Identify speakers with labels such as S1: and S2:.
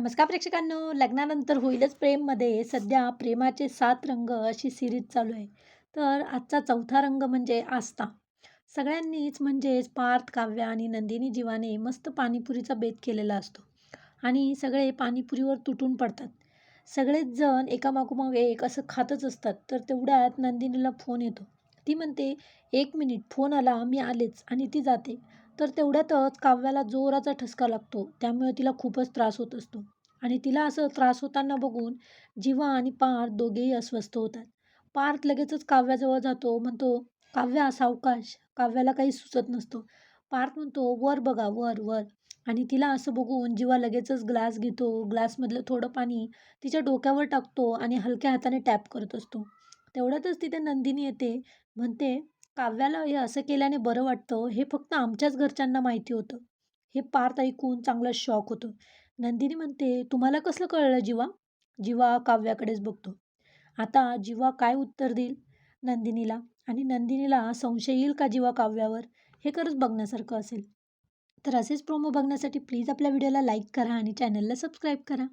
S1: नमस्कार प्रेक्षकांनो. लग्नानंतर होईलच प्रेममध्ये. सध्या प्रेमाचे सात रंग अशी सिरीज चालू आहे. तर आजचा चौथा रंग म्हणजे आस्था. सगळ्यांनीच म्हणजेच पार्थ काव्या आणि नंदिनी जीवाने मस्त पाणीपुरीचा बेत केलेला असतो. आणि सगळे पाणीपुरीवर तुटून पडतात. सगळेच जण एकामागोमाग एक असं खातच असतात. तर तेवढ्यात नंदिनीला फोन येतो. ती म्हणते एक मिनिट फोन आला मी आलेच आणि ती जाते. तर तेवढ्यातच काव्याला जोराचा ठसका लागतो. त्यामुळे तिला खूपच त्रास होत असतो. आणि तिला असं त्रास होताना बघून जीवा आणि पार्थ दोघेही अस्वस्थ होतात. पार्थ लगेचच काव्याजवळ जातो. म्हणतो काव्या सावकाश. काव्याला काही सुचत नसतो. पार्थ म्हणतो वर बघा वर वर. आणि तिला असं बघून जीवा लगेचच ग्लास घेतो. ग्लासमधलं थोडं पाणी तिच्या डोक्यावर टाकतो आणि हलक्या हाताने टॅप करत असतो. तेवढ्यातच तिथे नंदिनी येते. म्हणते काव्याला हे असं केल्याने बरं वाटतं हे फक्त आमच्याच घरच्यांना माहिती होतं. हे पार्थ ऐकून चांगला शॉक होतो. नंदिनी म्हणते तुम्हाला कसलं कळलं जीवा? जीवा काव्याकडेच बघतो. आता जीवा काय उत्तर देईल? नंदिनीला. आणि नंदिनीला संशय येईल का जीवा काव्यावर? हे खरंच बघण्यासारखं असेल. तर असेच प्रोमो बघण्यासाठी प्लीज आपल्या व्हिडिओला लाईक करा आणि चॅनलला सबस्क्राईब करा.